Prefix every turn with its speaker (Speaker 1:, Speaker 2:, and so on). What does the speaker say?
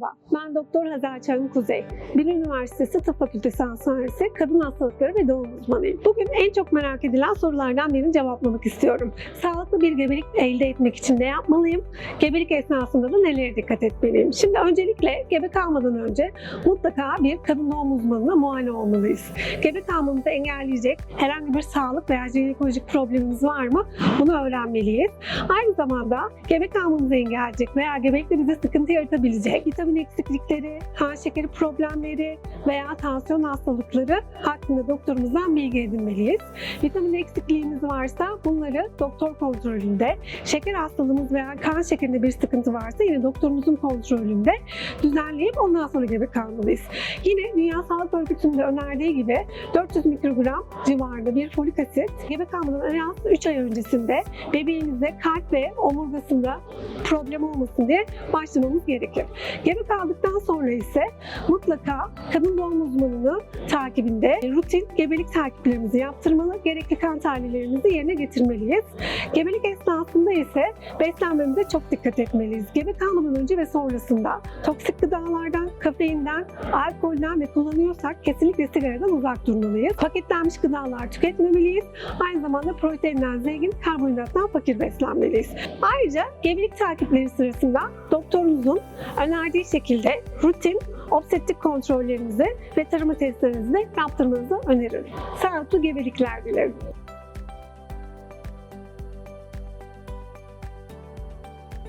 Speaker 1: Merhaba, ben Doktor Hazal Çağın Kuzey. Bilim Üniversitesi Tıp Fakültesi Hastanesi Kadın Hastalıkları ve Doğum Uzmanıyım. Bugün en çok merak edilen sorulardan birini cevaplamak istiyorum. Sağlıklı bir gebelik elde etmek için ne yapmalıyım? Gebelik esnasında da nelere dikkat etmeliyim? Şimdi öncelikle gebe kalmadan önce mutlaka bir kadın doğum uzmanına muayene olmalıyız. Gebe kalmamızı engelleyecek herhangi bir sağlık veya jinekolojik problemimiz var mı? Bunu öğrenmeliyiz. Aynı zamanda gebe kalmamızı engelleyecek veya gebelikte bize sıkıntı yaratabilecek vitamin eksiklikleri, kan şekeri problemleri veya tansiyon hastalıkları hakkında doktorumuzdan bilgi edinmeliyiz. Vitamin eksikliğimiz varsa bunları doktor kontrolünde, şeker hastalığımız veya kan şekerinde bir sıkıntı varsa yine doktorumuzun kontrolünde düzenleyip ondan sonra gebe kalmalıyız. Yine Sağlık Örgütü'nün önerdiği gibi 400 mikrogram civarında bir folik asit gebe kalmadan en az 3 ay öncesinde bebeğimize kalp ve omurgasında problem olmasın diye başlamamız gerekir. Gebe kaldıktan sonra ise mutlaka kadın doğum uzmanının takibinde rutin gebelik takiplerimizi yaptırmalı, gerekli kan tahlillerimizi yerine getirmeliyiz. Gebelik esnasında ise beslenmemize çok dikkat etmeliyiz. Gebe kalmadan önce ve sonrasında toksik gıdalardan, kafeinden, alkolden ve kullanıyorsak kesinlikle sigaradan uzak durmalıyız. Paketlenmiş gıdalar tüketmemeliyiz. Aynı zamanda proteinden zengin, karbonhidrattan fakir beslenmeliyiz. Ayrıca gebelik takipleri sırasında doktorunuzun önerdiği şekilde rutin obstetrik kontrollerinizi ve tarama testlerinizi yaptırmanızı öneririm. Sağlıklı gebelikler dilerim.